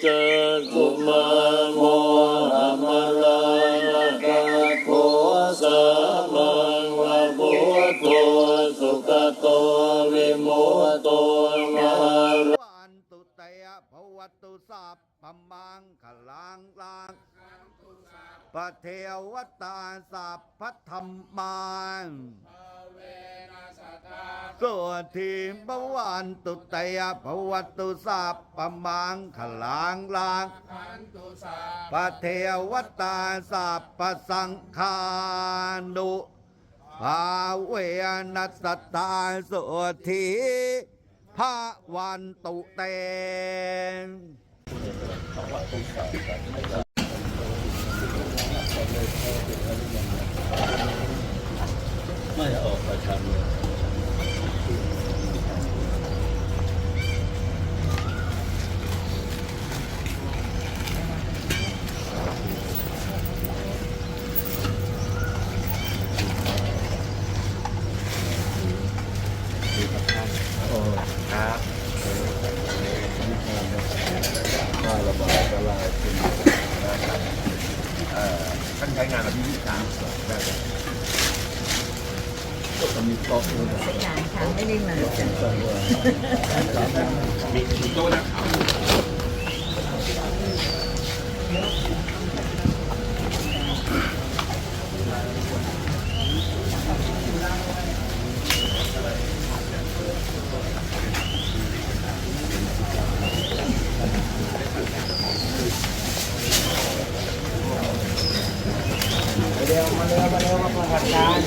เจกุมาร ตุสัพพมังขลังลังปะเทวตาสัพพธรรมังสวนทีมบวันตุเตยภวตุสัพพมังขลังลังปะเทวตาสัพพสังฆานุภาเวนัสตาสุธี พระวันตุเตนไม่ออกประชันเลย ท่านใช้งานวันที่23ได้เลยก็มีโต๊ะด้วยนะงานค่ะไม่ได้มาจ้ะมีมีโต๊ะนะครับ เร็วมาเร็วมาเร็วมาประหัดการ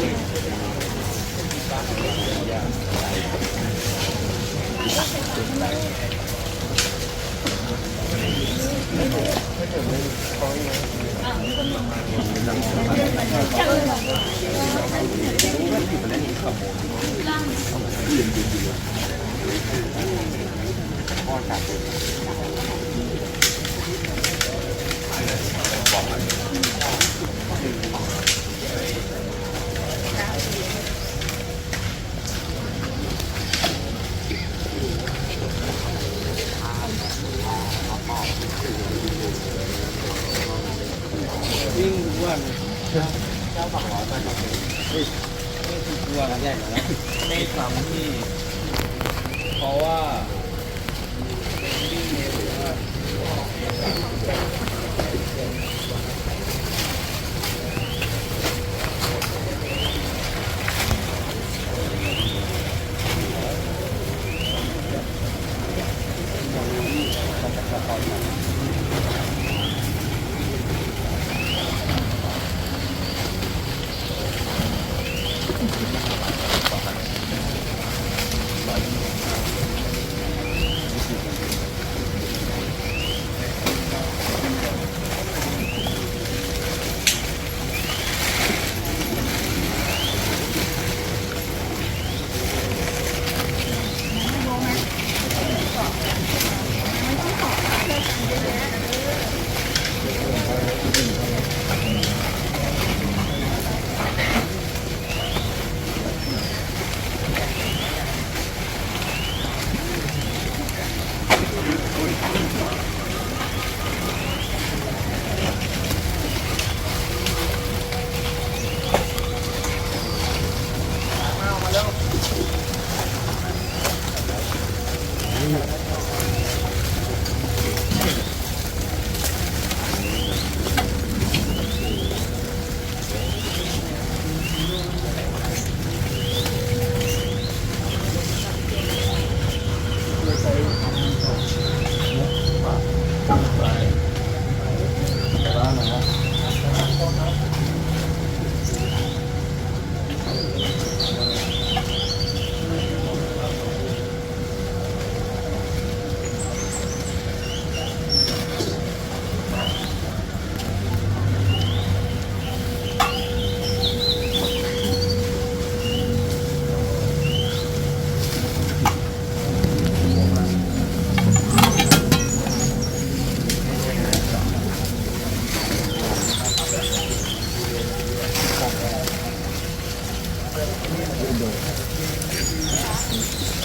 วิ่งทุกวันเจ้าบักร้อยมาจากไหนวิ่งทุก วันใหญ่แล้วไม่ซ้ำที่ เพราะว่าวิ่เร็วหรือว่า Thank you.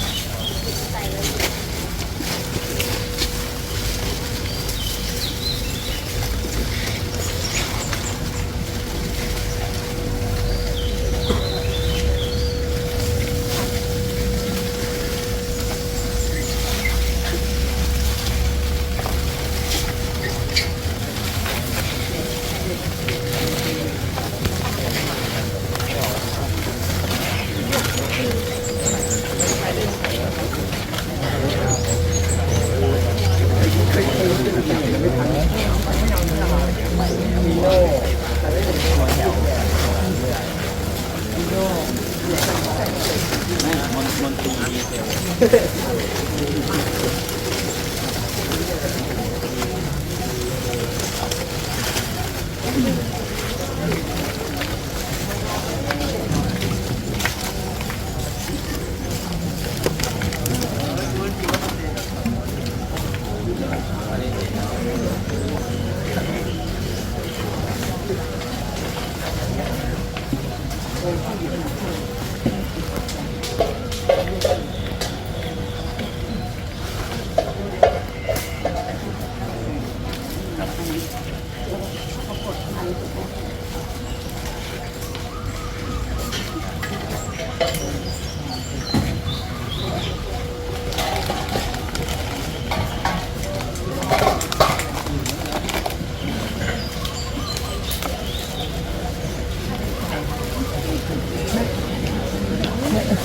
ありがとうございます。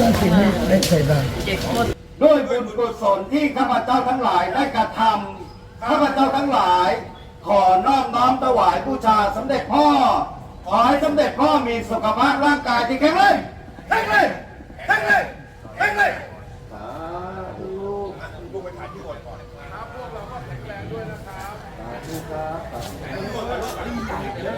ไม่เคยบ้างด้วยบุญกุศลที่ข้าพเจ้าทั้งหลายได้กระทำข้าพเจ้าทั้งหลาย ขอนอบน้อมถวายบูชาสมเด็จพ่อ ขอให้สมเด็จพ่อมีสุขภาพร่างกายที่แข็งแรงแข็งแรงแข็งแรงแข็งแรงสาธุลูกไปถ่ายที่บทก่อนะครับสาธุครับ